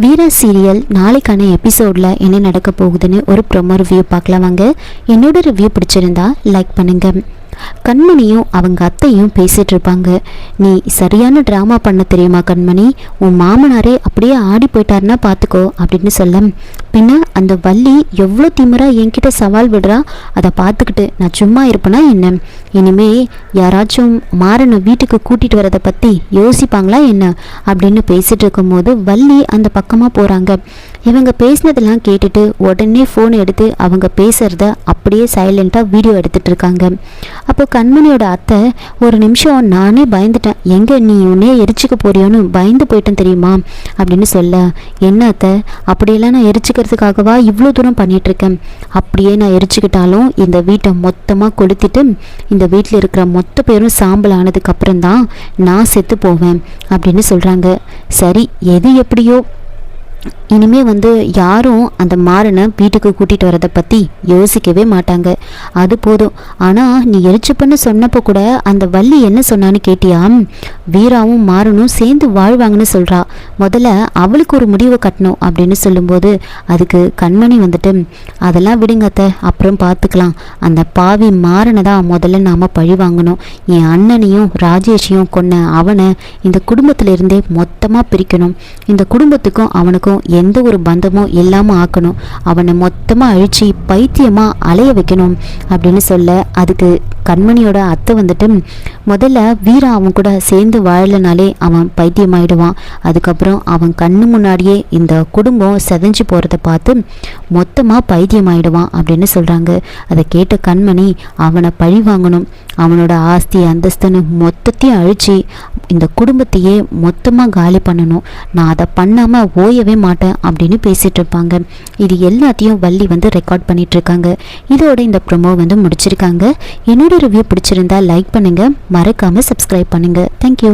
வீர சீரியல் நாளைக்கான எபிசோடில் என்ன நடக்க போகுதுன்னு ஒரு ப்ரொமோ ரிவ்யூ பார்க்கலாம் வாங்க என்னோட ரிவ்யூ பிடிச்சிருந்தா லைக் பண்ணுங்கள் கண்மணியும் அவங்க அத்தையும் பேசிட்டு இருப்பாங்க. நீ சரியான ட்ராமா பண்ண தெரியுமா கண்மணி? உன் மாமனாரே அப்படியே ஆடி போயிட்டாருன்னா பார்த்துக்கோ அப்படின்னு சொல்ல பின்ன அந்த வள்ளி எவ்வளோ திமிரா என்கிட்ட சவால் விடுறா அதை பார்த்துக்கிட்டு நான் சும்மா இருப்பேனா என்ன? இனிமே யாராச்சும் மாறனை வீட்டுக்கு கூட்டிட்டு வரதை பற்றி யோசிப்பாங்களா என்ன? அப்படின்னு பேசிட்டு இருக்கும்போது வள்ளி அந்த பக்கமாக போகிறாங்க இவங்க பேசினதெல்லாம் கேட்டுட்டு உடனே ஃபோன் எடுத்து அவங்க பேசுகிறத அப்படியே சைலண்ட்டாக வீடியோ எடுத்துகிட்டு இருக்காங்க. அப்போ கண்மணியோட அத்தை ஒரு நிமிஷம் நானே பயந்துட்டேன். எங்கே நீ உன்னே எரிச்சிக்க போறியோன்னு பயந்து போயிட்டேன் தெரியுமா? அப்படின்னு சொல்ல என்ன அத்தை அப்படியெல்லாம் நான் எரிச்சிக்கிறதுக்காகவா இவ்வளோ தூரம் பண்ணிகிட்ருக்கேன் அப்படியே நான் எரிச்சிக்கிட்டாலும் இந்த வீட்டை மொத்தமாக கொளுத்திட்டு இந்த வீட்டில் இருக்கிற மொத்த பேரும் சாம்பல் ஆனதுக்கப்புறம் தான் நான் செத்து போவேன். அப்படின்னு சொல்கிறாங்க சரி எது எப்படியோ இனிமே வந்து யாரும் அந்த மாறனை வீட்டுக்கு கூட்டிகிட்டு வரதை பற்றி யோசிக்கவே மாட்டாங்க. அது போதும். ஆனால் நீ எரிச்சப்பன்னு சொன்னப்போ கூட அந்த வள்ளி என்ன சொன்னான்னு கேட்டியா வீராவும் மாறனும் சேர்ந்து வாழ்வாங்கன்னு சொல்கிறா முதல்ல அவளுக்கு ஒரு முடிவு கட்டணும் அப்படின்னு சொல்லும்போது அதுக்கு கண்மணி வந்துட்டு அதெல்லாம் விடுங்க அத்தை அப்புறம் பார்த்துக்கலாம் அந்த பாவி மாறனை தான் முதல்ல நாம் பழி வாங்கணும். என் அண்ணனையும் ராஜேஷையும் கொன்ன அவனை இந்த குடும்பத்திலிருந்தே மொத்தமாக பிரிக்கணும். இந்த குடும்பத்துக்கும் அவனுக்கும் எந்த ஒரு பந்தமும் இல்லாமல் ஆக்கணும். அவனை மொத்தமாக அழிச்சு பைத்தியமாக அலைய வைக்கணும் அப்படின்னு சொல்ல அதுக்கு கண்மணியோட அத்தை வந்துட்டு முதல்ல வீரா அவன் கூட சேர்ந்து வாழலனாலே அவன் பைத்தியமாயிடுவான். அதுக்கப்புறம் அவன் கண்ணு முன்னாடியே இந்த குடும்பம் செதஞ்சு போகிறத பார்த்து மொத்தமாக பைத்தியமாயிடுவான் அப்படின்னு சொல்கிறாங்க அதை கேட்ட கண்மணி அவனை பழி வாங்கணும். அவனோட ஆஸ்தி அந்தஸ்துன்னு மொத்தத்தையும் அழிச்சு இந்த குடும்பத்தையே மொத்தமாக காலி பண்ணணும். நான் அதை பண்ணாமல் ஓயவே மாட்டேன் அப்படின்னு பேசிகிட்டு இருப்பாங்க. இது எல்லாத்தையும் வள்ளி வந்து ரெக்கார்ட் பண்ணிகிட்ருக்காங்க இதோட இந்த ப்ரொமோ வந்து முடிச்சிருக்காங்க. என்னோட ரிவ்யூ பிடிச்சிருந்தா லைக் பண்ணுங்கள் மறக்காமல் சப்ஸ்கிரைப் பண்ணுங்கள் தேங்க்யூ